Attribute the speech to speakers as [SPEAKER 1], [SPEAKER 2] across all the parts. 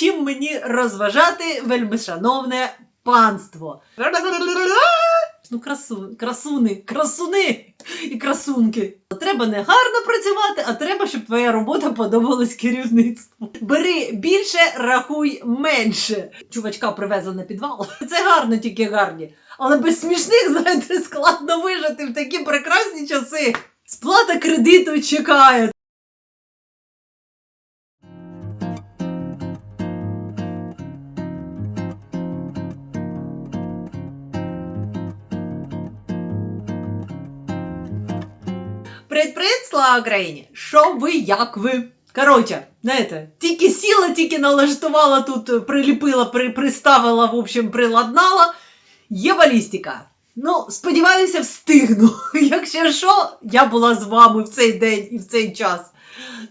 [SPEAKER 1] чим мені розважати вельмишановне панство. Ну, красу, красуни, красуни і красунки. Треба не гарно працювати, а треба, щоб твоя робота подобалась керівництву. Бери більше, рахуй менше. Чувачка привезли на підвал. Це гарно, тільки гарні. Але без смішних, знаєте, складно вижити в такі прекрасні часи. Сплата кредиту чекає. Привіт-привіт, слава Україні! Що ви, як ви? Коротше, знаєте, тільки сіла, тільки налаштувала тут, приліпила, при, приставила, в общем, приладнала. Є балістика. Ну, сподіваюся, встигну. Якщо що, я була з вами в цей день і в цей час.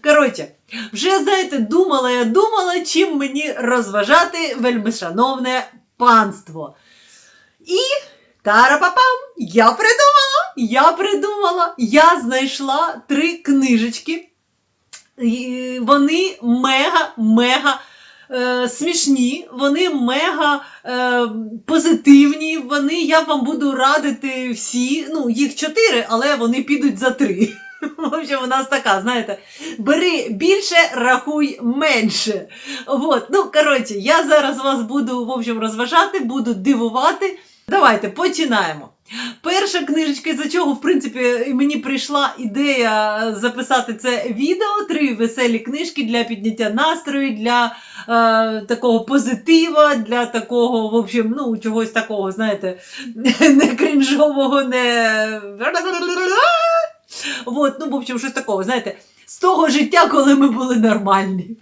[SPEAKER 1] Коротше, вже знаєте, думала я думала, чим мені розважати вельмишановне панство. І тарапапам, я придумала, я придумала, я знайшла три книжечки. Вони мега-мега е, смішні, вони мега е, позитивні. Вони, я вам буду радити всі. Ну, їх чотири, але вони підуть за три. В общем, у нас така, знаєте, бери більше, рахуй менше. Вот. Ну, коротше, я зараз вас буду в общем, розважати, буду дивувати. Давайте починаємо. Перша книжечка, за чого, в принципі, мені прийшла ідея записати це відео. Три веселі книжки для підняття настрою, для е, такого позитива, для такого, в общем, ну, чогось такого, знаєте, не крінжового, не. Вот, ну, в общем, щось такого, знаєте, з того життя, коли ми були нормальні.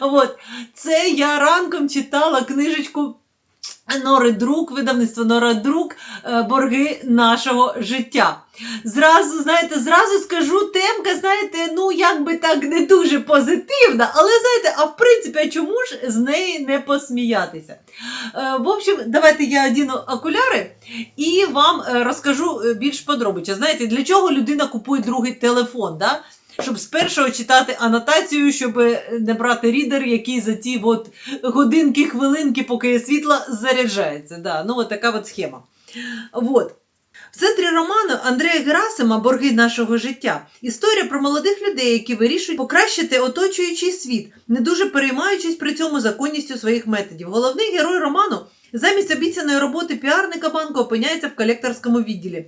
[SPEAKER 1] От. Це я ранком читала книжечку Нори Друк, видавництво Нора Друк, е, борги нашого життя. Зразу, знаєте, зразу скажу, темка, знаєте, ну якби так не дуже позитивна, але знаєте, а в принципі, а чому ж з неї не посміятися? Е, В общем, давайте я одіну окуляри і вам е, розкажу більш подробище. Знаєте, для чого людина купує другий телефон? Да? Щоб з першого читати анотацію, щоб не брати рідер, який за ті от годинки, хвилинки, поки є світло, заряджається. Да, ну от така от схема. Вот. В центрі роману Андрея Герасима Борги нашого життя. Історія про молодих людей, які вирішують покращити оточуючий світ, не дуже переймаючись при цьому законністю своїх методів. Головний герой роману замість обіцяної роботи піарника банку опиняється в колекторському відділі.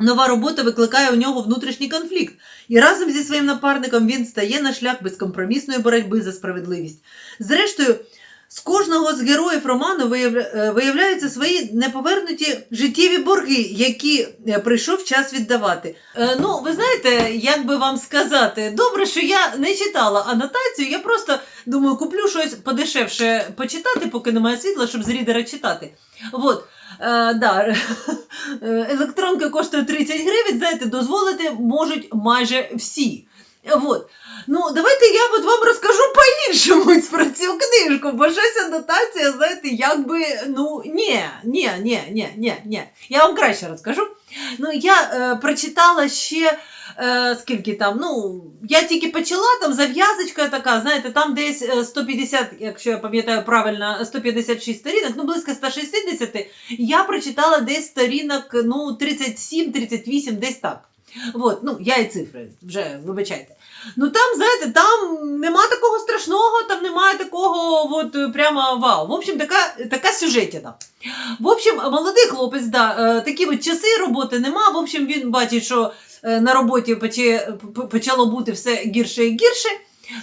[SPEAKER 1] Нова робота викликає у нього внутрішній конфлікт, і разом зі своїм напарником він стає на шлях безкомпромісної боротьби за справедливість. Зрештою, з кожного з героїв роману е, виявляються свої неповернуті життєві борги, які е, прийшов час віддавати. Е, ну, ви знаєте, як би вам сказати, добре, що я не читала анотацію, я просто думаю, куплю щось подешевше почитати, поки немає світла, щоб з рідера читати. Вот. Е. Е, Електронка коштує 30 гривень, знаєте, дозволити можуть майже всі. Вот. Ну, давайте я от вам розкажу по-іншому про цю книжку, бо щось анотація, знаєте, якби, ну, ні, ні, ні, ні, ні, ні. Я вам краще розкажу. Ну, я е, прочитала ще. Е, скільки там, ну, я тільки почала, там зав'язочка така, знаєте, там десь е, 150, якщо я пам'ятаю правильно, 156 сторінок, ну, близько 160, я прочитала десь сторінок, ну, 37-38, десь так. От, ну, я і цифри, вже вибачайте. Ну там, знаєте, там нема такого страшного, там немає такого от прямо вау. В общем, така, така сюжетіна. В общем, молодий хлопець, да, е, такі от часи роботи нема. В общем, він бачить, що е, на роботі почало бути все гірше і гірше.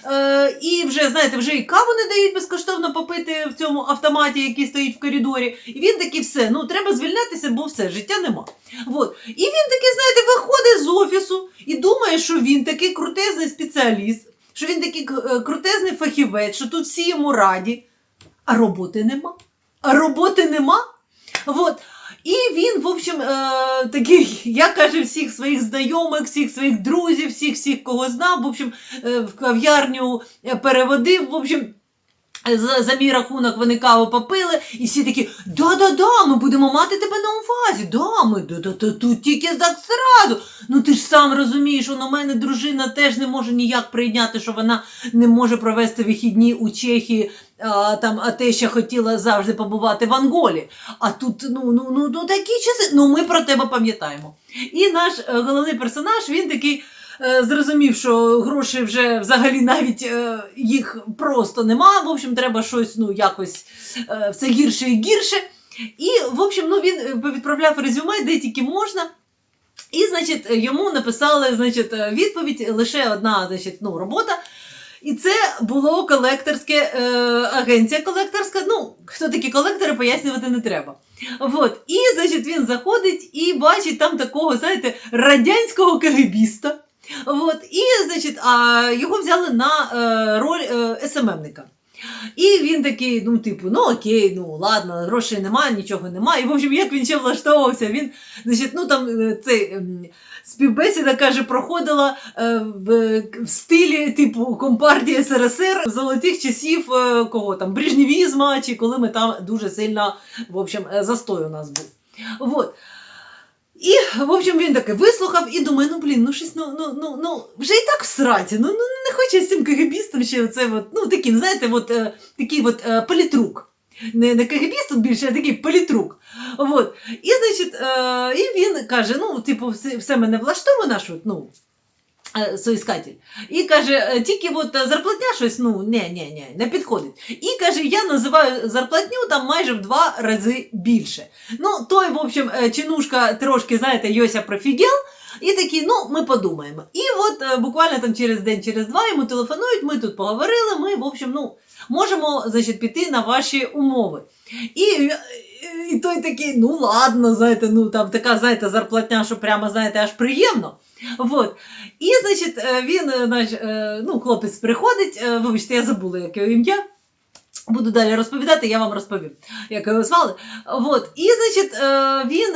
[SPEAKER 1] Е, і вже, знаєте, вже і каву не дають безкоштовно попити в цьому автоматі, який стоїть в коридорі. І він такий все, ну треба звільнятися, бо все, життя нема. Вот. І він такий, знаєте, виходить з офісу і думає, що він такий крутезний спеціаліст, що він такий е, крутезний фахівець, що тут всі йому раді. А роботи нема. А роботи нема. Вот. І він, в общем, е, такий, я каже, всіх своїх знайомих, всіх своїх друзів, всіх, всіх, кого знав, в общем, е, в кав'ярню е, переводив. В общем, За, за мій рахунок вони каву попили, і всі такі: да-да-да, ми будемо мати тебе на увазі. Да, ми да, да, да, тут тільки так зразу. Ну ти ж сам розумієш, що на мене дружина теж не може ніяк прийняти, що вона не може провести вихідні у Чехії, а, там, а те, що хотіла завжди побувати в Анголі. А тут ну, ну, ну, ну такі часи. Ну ми про тебе пам'ятаємо. І наш е, головний персонаж, він такий. Е, Зрозумів, що грошей вже взагалі навіть е, їх просто нема. В общем, треба щось ну якось е, все гірше і гірше. І, в общем, ну він відправляв резюме, де тільки можна. І, значить, йому написали значить, відповідь лише одна значить, ну, робота. І це було колекторське е, агенція колекторська. Ну, хто такі колектори, пояснювати не треба. Вот. І, значить, він заходить і бачить там такого, знаєте, радянського кагибіста. Вот. І, значить, а його взяли на е, роль е, СММника. І він такий, ну, типу, ну окей, ну ладно, грошей немає, нічого немає. І в общем, як він ще влаштовувався, він, значить, ну там е, цей ем, співбесіда каже, проходила в, в стилі типу компартії СРСР золотих часів кого там брежневізма, чи коли ми там дуже сильно, в общем, застой у нас був. Вот. І, в общем, він таки вислухав і думає, ну блін, ну щось, ну, ну, ну, ну вже і так в сраті, ну, ну не хоче з цим кегебістом ще оце, от, ну таким, знаєте, от, е, такий от е, політрук. Не, не кегебіст тут більше, а такий політрук. От. І, значить, е, і він каже: ну, типу, все, все мене влаштовує наш, от, ну, соіскатель. І каже, е, тільки от е, зарплатня щось, ну, не, не, не, не підходить. І каже, я називаю зарплатню там майже в два рази більше. Ну, той, в общем, е, чинушка трошки, знаєте, Йося профігел. І такі, ну, ми подумаємо. І от е, буквально там через день, через два йому телефонують, ми тут поговорили, ми, в общем, ну, можемо, значить, піти на ваші умови. І, е, і той такий, ну ладно, знаєте, ну там така, знаєте, зарплатня, що прямо, знаєте, аж приємно. Вот. І, значить, е, він, е, наш, е, ну, хлопець приходить, вибачте, я забула, яке ім'я. Буду далі розповідати, я вам розповім, як його звали. Вот. І, значить, він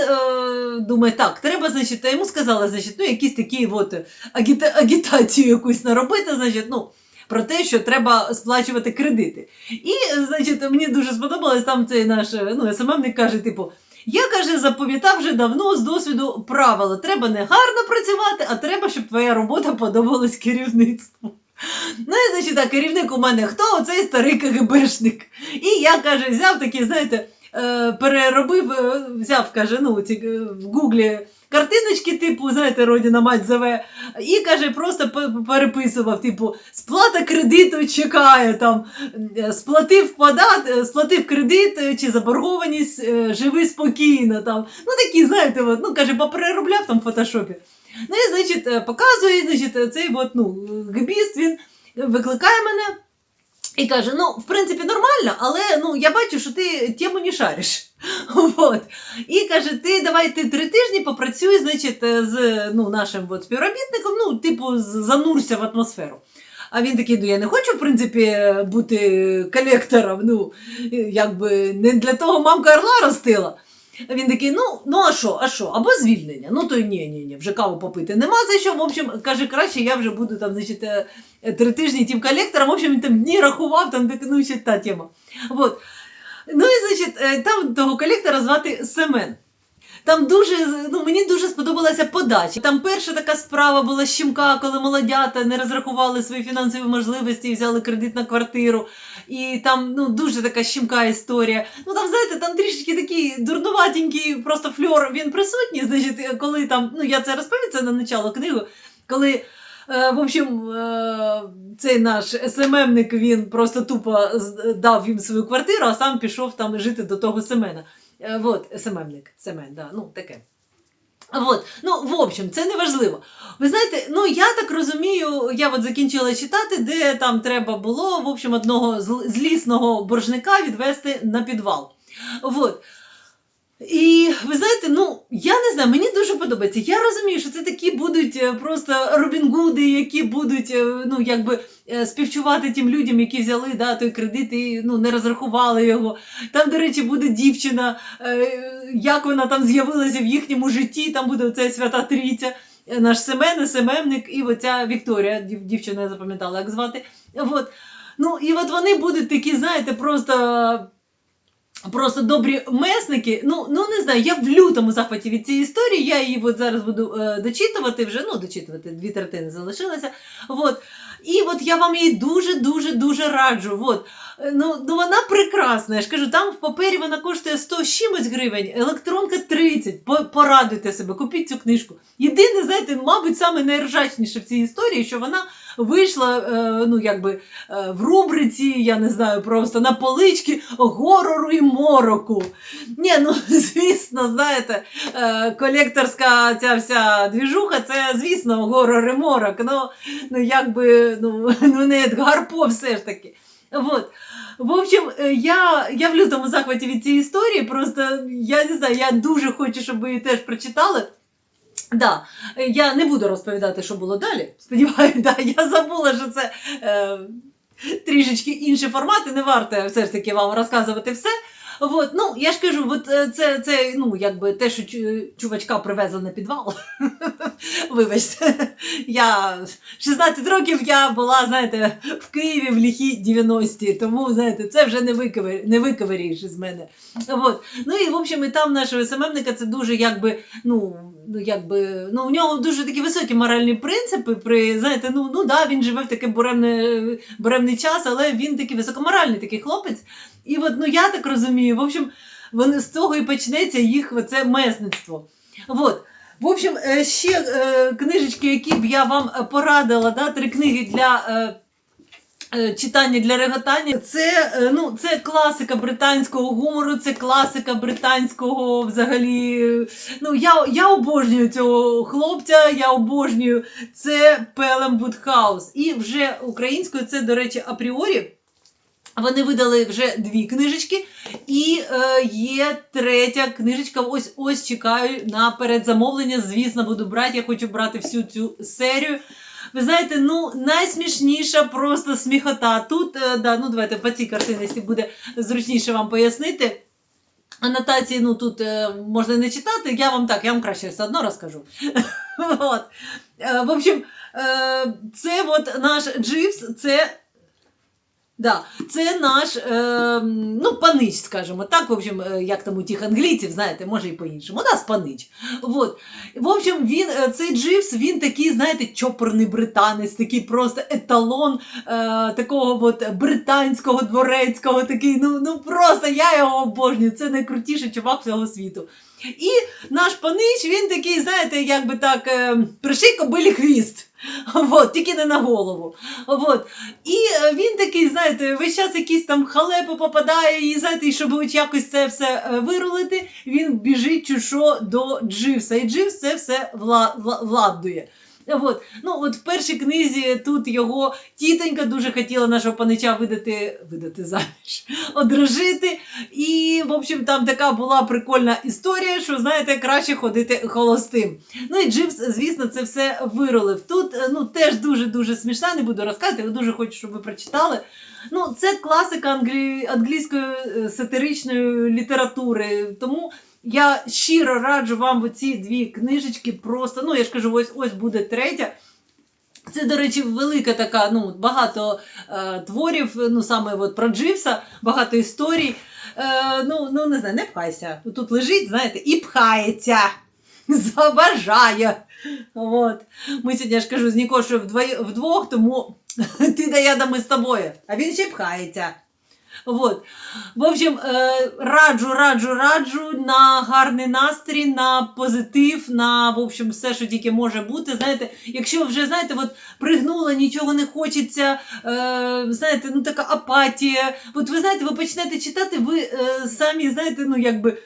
[SPEAKER 1] думає, так, треба, значить, йому сказали, значить, ну, якісь такі от агіта- агітацію якусь наробити, значить, ну, про те, що треба сплачувати кредити. І, значить, мені дуже сподобалось там цей наш е, ну, СММник каже, типу, я каже, запам'ятав вже давно з досвіду правила. Треба не гарно працювати, а треба, щоб твоя робота подобалась керівництву. Ну, і значить, так, керівник у мене хто? Оцей старий КГБшник. І я каже, взяв такі, знаєте, переробив, е, взяв, каже, ну, ці, е, в гуглі картиночки, типу, знаєте, родина мать зове, і каже, просто переписував, типу, сплата кредиту чекає там, е, сплатив подат, е, сплатив кредит е, чи заборгованість, е, живи спокійно. Там. Ну такі, знаєте, от, ну каже, попереробляв там в фотошопі. Ну і, значить, е, показує, значить, е, цей от, ну, гбіст, він викликає мене. І каже: ну, в принципі, нормально, але ну, я бачу, що ти тему не шариш. Вот. І каже: ти давай ти три тижні попрацюй, значить, е, з ну, нашим от, співробітником, ну, типу, занурся в атмосферу. А він такий, ну я не хочу, в принципі, бути колектором. Ну, якби не для того мамка орла ростила. Він такий, ну, ну а що, а що? Або звільнення. Ну то ні, ні, ні, вже каву попити нема за що. В общем, каже, краще я вже буду там, значить, е, е, три тижні тим колектором. В общем, він там дні рахував, там так, ну, ще та тема. Вот. Ну і значить, е, там того колектора звати Семен. Там дуже, ну мені дуже сподобалася подача. Там перша така справа була щімка, коли молодята не розрахували свої фінансові можливості і взяли кредит на квартиру. І там ну, дуже така щімка історія. Ну там, знаєте, там трішечки такий дурнуватенький просто фльор він присутній. Значить, коли там, ну я це розповім, на начало книги, коли. е, В общем, е, цей наш СММник він просто тупо дав їм свою квартиру, а сам пішов там жити до того Семена. Е, Вот, СММник, Семен, да, ну таке. Вот. Ну, в общем, це не важливо. Ви знаєте, ну я так розумію, я от закінчила читати, де там треба було в общем, одного злісного боржника відвести на підвал. Вот. І ви знаєте, ну я не знаю, мені дуже подобається. Я розумію, що це такі будуть е, просто Робінгуди, які будуть е, ну, якби е, співчувати тим людям, які взяли да, той кредит і ну, не розрахували його. Там, до речі, буде дівчина, як вона там з'явилася в їхньому житті, там буде оця свята трійця, наш Семен, СММник і оця Вікторія, дів- дівчина я запам'ятала, як звати. От. Ну, і от вони будуть такі, знаєте, просто. Просто добрі месники. Ну, ну не знаю, я в лютому захваті від цієї історії. Я її от зараз буду е, дочитувати вже. Ну, дочитувати, дві третини залишилося. От. І от я вам її дуже-дуже дуже раджу. От. Е, Ну, ну вона прекрасна. Я ж кажу, там в папері вона коштує 100 з чимось гривень, електронка 30. По- Порадуйте себе, купіть цю книжку. Єдине, знаєте, мабуть, найржачніше в цій історії, що вона вийшла е, ну, якби, е, в рубриці, я не знаю, просто на полички горору і мороку. Ні, ну звісно, знаєте, е, колекторська ця вся двіжуха, це, звісно, горор і морок. Ну, ну якби, ну, ну не Едгар По все ж таки. Вот. В общем, я, я в лютому захваті від цієї історії, просто я не знаю, я дуже хочу, щоб ви її теж прочитали. Да, я не буду розповідати, що було далі. Сподіваюся, да, я забула, що це е, трішечки інші формати, не варто все ж таки вам розказувати все. От, ну, я ж кажу, от е, це, це ну, якби те, що чувачка привезли на підвал. Вибачте, я 16 років я була, знаєте, в Києві в ліхі 90-ті, тому, знаєте, це вже не, виковир, не виковиріш з мене. От. Ну і, в общем, і там нашого СММника це дуже, якби, ну, ну, якби, ну, у нього дуже такі високі моральні принципи. При, знаєте, ну, ну да, він живе в такий буремне, буремний час, але він такий високоморальний такий хлопець. І от, ну, я так розумію, в общем, вони, з того і почнеться їх оце месництво. От. В общем, е, ще е, книжечки, які б я вам е, порадила, да, три книги для. Читання для реготання це, ну, це класика британського гумору, це класика британського взагалі. Ну, я, я обожнюю цього хлопця, я обожнюю це Пелем Вудхаус. І вже українською це, до речі, апріорі. Вони видали вже дві книжечки, і е, є третя книжечка. Ось ось чекаю на передзамовлення. Звісно, буду брати. Я хочу брати всю цю серію. Ви знаєте, ну найсмішніша просто сміхота. Тут, е, да, ну давайте по цій картинці буде зручніше вам пояснити. Анотації, ну тут е, можна не читати, я вам так, я вам краще все одно розкажу. Е, в общем, е, це от наш Дживс, це Да, це наш е, ну, панич, скажімо так. В общем, е, як там у тих англійців, знаєте, може і по-іншому. У нас панич. Вот. В общем, він, е, цей Дживс, він такий, знаєте, чопорний британець, такий просто еталон е, такого от британського дворецького, такий, ну, ну просто я його обожнюю. Це найкрутіший чувак всього світу. І наш панич, він такий, знаєте, як би так, е, приший кобилі хвіст. Вот, тільки не на голову. От. І е, він такий, знаєте, весь час якісь там халепи попадає, і знаєте, і щоб от якось це все е, вирулити, він біжить чушо до Дживса. І Дживс це все вла, вла, владує. От. Ну, от в першій книзі тут його тітонька дуже хотіла нашого панича видати, видати заміж, одружити. І, в общем, там така була прикольна історія, що, знаєте, краще ходити холостим. Ну і Дживс, звісно, це все виролив. Тут е, ну, теж дуже-дуже смішна, не буду розказувати, але дуже хочу, щоб ви прочитали. Ну, це класика англі... англійської е, сатиричної літератури. Тому я щиро раджу вам оці дві книжечки. Просто, ну я ж кажу, ось ось буде третя. Це, до речі, велика така, ну, багато е, творів, ну саме от про Дживса, багато історій. Е, ну, ну, не знаю, не пхайся. Тут лежить, знаєте, і пхається. Заважає. От. Ми сьогодні я ж кажу з Нікошою вдвох, тому ти да я да ми з тобою. А він ще пхається. Вот. В общем, е, раджу, раджу, раджу на гарний настрій, на позитив, на в общем, все, що тільки може бути. Знаєте, якщо вже знаєте, от пригнула, нічого не хочеться, е, знаєте, ну така апатія. От ви знаєте, ви почнете читати, ви е, самі знаєте, ну якби.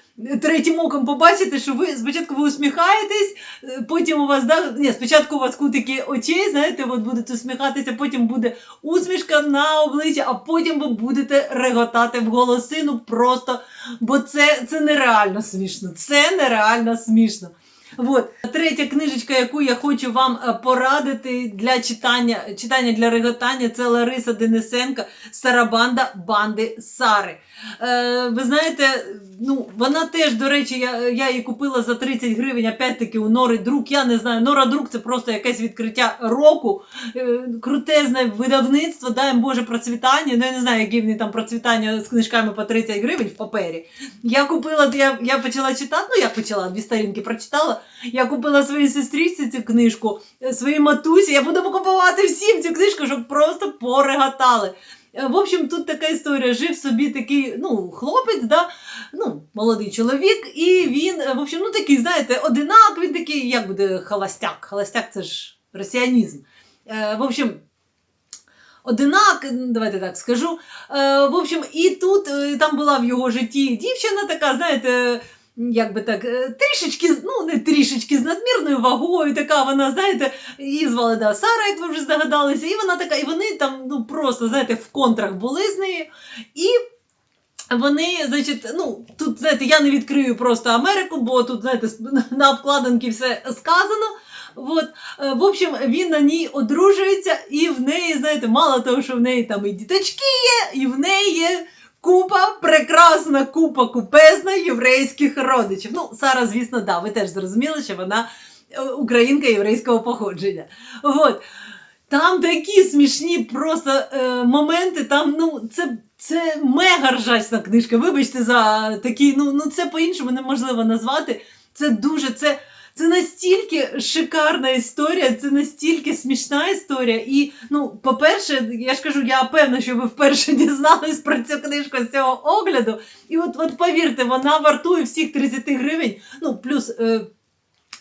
[SPEAKER 1] Третім оком побачите, що ви спочатку ви усміхаєтесь, е, потім у вас да, ні, спочатку у вас кутики очей, знаєте, от будете усміхатися, потім буде усмішка на обличчя, а потім ви будете реготати в голосину просто, бо це, це нереально смішно. Це нереально смішно. Вот. Третя книжечка, яку я хочу вам е, порадити для читання, читання для реготання, це Лариса Денисенка Сарабанда банди Сари. Е, ви знаєте, ну, вона теж, до речі, я, я її купила за 30 гривень, опять-таки у Нори Друк. Я не знаю, Нора Друк це просто якесь відкриття року, е, крутезне видавництво, дай Боже процвітання. Ну, я не знаю, які вони там процвітання з книжками по 30 гривень в папері. Я купила, я, я почала читати, ну як почала, дві сторінки прочитала. Я купила своїй сестричці цю книжку, е, своїй матусі. Я буду купувати всім цю книжку, щоб просто порегатали. Е, В общем, тут така історія. Жив собі такий ну, хлопець, да? ну, молодий чоловік, і він, е, в общем, ну такий, знаєте, одинак, він такий, як буде холостяк. Холостяк це ж росіянізм. Е, в общем, одинак, давайте так скажу. В общем, і тут там була в його житті дівчина така, знаєте, як би так, е, трішечки, ну не трішечки з надмірною вагою, така вона, знаєте, її звали да, Сара, як ви вже здогадалися, і вона така, і вони там ну просто, знаєте, в контрах були з нею. І вони, значить, ну, тут, знаєте, я не відкрию просто Америку, бо тут, знаєте, на обкладинці все сказано. От, е, в общем, він на ній одружується, і в неї, знаєте, мало того, що в неї там і діточки є, і в неї купа, прекрасна купа купезна єврейських родичів. Ну, Сара, звісно, да, ви теж зрозуміли, що вона е, українка єврейського походження. От. Там такі смішні просто е, моменти, там, ну, це, це мега ржачна книжка. Вибачте за такі, ну, ну це по-іншому неможливо назвати. Це дуже, це, це настільки шикарна історія, це настільки смішна історія. І, ну, по-перше, я ж кажу, я певна, що ви вперше дізнались про цю книжку з цього огляду. І от, от повірте, вона вартує всіх 30 гривень, ну, плюс. Е,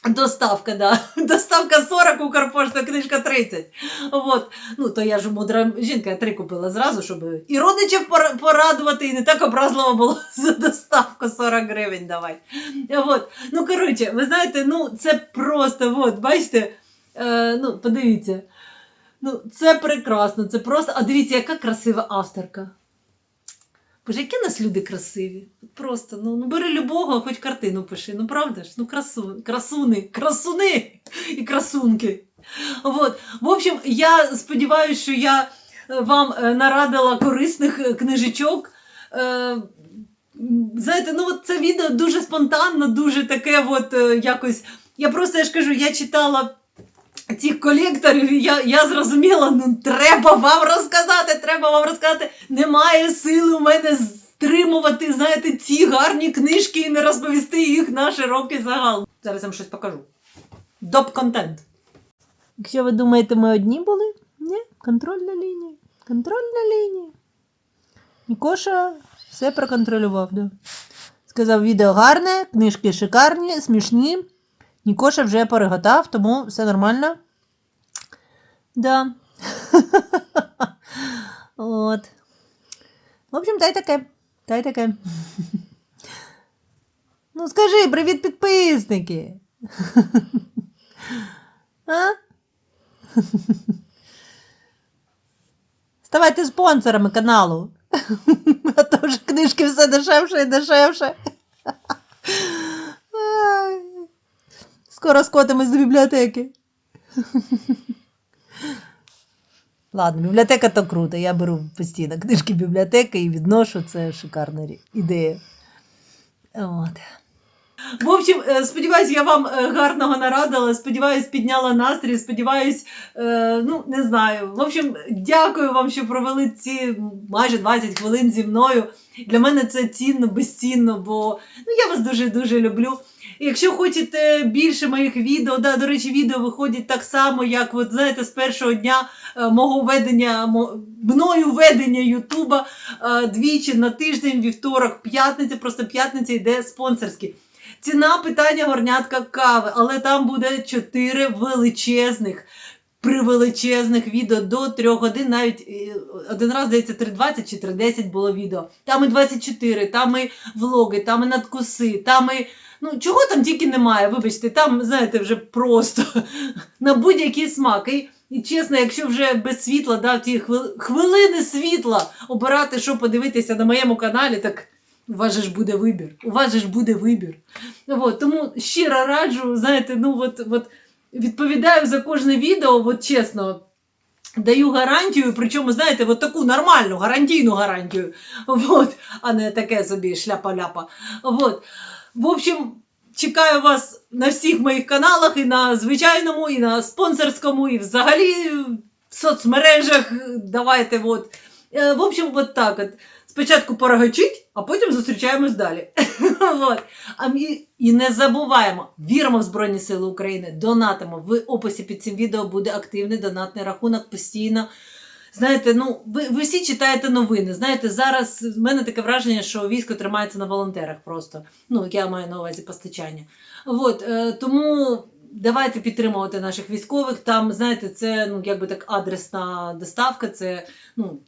[SPEAKER 1] Доставка, да. Доставка 40, Укрпошта, книжка 30. От. Ну, то я ж мудра жінка, я три купила зразу, щоб і родичів порадувати, і не так образливо було за доставку 40 гривень давай. От. Ну, коротше, ви знаєте, ну, це просто, от, бачите, е, ну, подивіться. Ну, це прекрасно, це просто. А дивіться, яка красива авторка. Боже, які нас люди красиві. Просто, ну, ну бери любого, хоч картину пиши. Ну правда ж? Ну, красу, красуни, красуни і красунки. От. В общем, я сподіваюся, що я е, вам е, нарадила корисних е, книжечок. Знаєте, ну от це відео дуже спонтанно, дуже таке, от якось. Я просто я ж кажу, я читала цих колекторів, я, я зрозуміла, ну треба вам розказати, треба вам розказати. Немає сили у мене стримувати, знаєте, ці гарні книжки і не розповісти їх на широкий загал. Зараз я вам щось покажу. Доп-контент. Якщо ви думаєте, ми одні були? Ні, контрольна лінія. Контрольна лінія. Нікоша все проконтролював, да. Сказав, відео гарне, книжки шикарні, смішні. Нікоша вже переготав, тому все нормально. Да. От. В общем, та й таке. Та й таке. Ну, скажи, привіт, підписники. А? Ставайте спонсорами каналу. А то вже книжки все дешевше і дешевше. Скоро скотимось до бібліотеки. Ладно, бібліотека то круто. Я беру постійно книжки бібліотеки і відношу. Це шикарна ідея. От. В общем, е, сподіваюсь, я вам е, гарного нарадила. Сподіваюсь, підняла настрій. Сподіваюсь, е, ну не знаю. В общем, дякую вам, що провели ці майже 20 хвилин зі мною. Для мене це цінно, безцінно, бо ну, я вас дуже дуже люблю. Якщо хочете більше моїх відео, да, до речі, відео виходять так само, як от, знаєте, з першого дня е, мого ведення, мною ведення Ютуба е, двічі на тиждень, вівторок, п'ятниця, просто п'ятниця йде спонсорські. Ціна питання горнятка кави, але там буде чотири величезних. Привеличезних відео до 3 годин, навіть е, один раз, здається, 3.20 чи 3.10 було відео. Там і 24, там і влоги, там і надкуси, там і. Ну, чого там тільки немає, вибачте, там, знаєте, вже просто на будь-який смак. І, і чесно, якщо вже без світла, да, ті хвили- хвилини світла обирати, що подивитися на моєму каналі, так У вас же ж буде вибір. У вас же ж буде вибір. От, тому щиро раджу, знаєте, ну от, от відповідаю за кожне відео, от чесно. Даю гарантію, причому, знаєте, от таку нормальну, гарантійну гарантію. От, а не таке собі шляпа-ляпа. От. В общем, чекаю вас на всіх моїх каналах, і на звичайному, і на спонсорському, і взагалі в соцмережах. Давайте, от. Е, В общем, от так от. Спочатку порогачить, а потім зустрічаємось далі. От. А ми і не забуваємо, віримо в Збройні Сили України, донатимо. В описі під цим відео буде активний донатний рахунок постійно. Знаєте, ну ви, ви всі читаєте новини. Знаєте, зараз в мене таке враження, що військо тримається на волонтерах просто. Ну, я маю на увазі постачання. От, е, тому давайте підтримувати наших військових. Там, знаєте, це ну, якби так адресна доставка, це ну,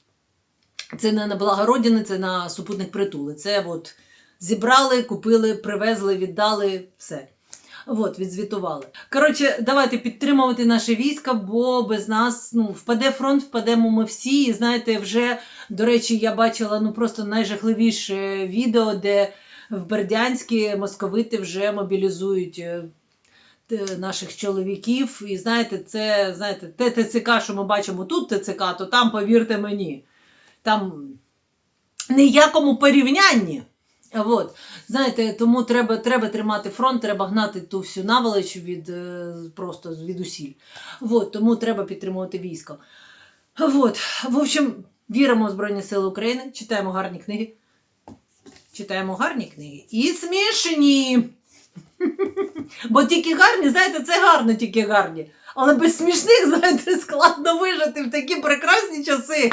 [SPEAKER 1] це не на благородіни, це на супутник притули. Це от зібрали, купили, привезли, віддали, все. От, відзвітували. Коротше, давайте підтримувати наше військо, бо без нас ну, впаде фронт, впадемо ми всі. І знаєте, вже, до речі, я бачила ну, просто найжахливіше відео, де в Бердянській московити вже мобілізують е, наших чоловіків. І знаєте, це знаєте, те ТЦК, що ми бачимо тут ТЦК, то там, повірте мені, там ніякому порівнянні. От. Знаєте, тому треба, треба тримати фронт, треба гнати ту всю наволоч від е, просто від усіль. От, тому треба підтримувати військо. От. В общем, віримо в Збройні Сили України, читаємо гарні книги. Читаємо гарні книги. І смішні. Бо тільки гарні, знаєте, це гарно, тільки гарні. Але без смішних, знаєте, складно вижити в такі прекрасні часи.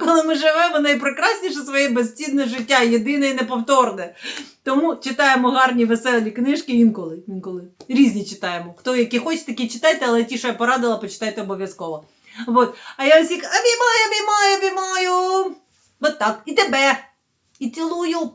[SPEAKER 1] Коли ми живемо найпрекрасніше своє безцінне життя, єдине і неповторне. Тому читаємо гарні веселі книжки інколи. інколи. Різні читаємо. Хто які хоче, такі читайте, але ті, що я порадила, почитайте обов'язково. От. А я всіх обіймаю, обіймаю, обіймаю. От так. І тебе. І цілую.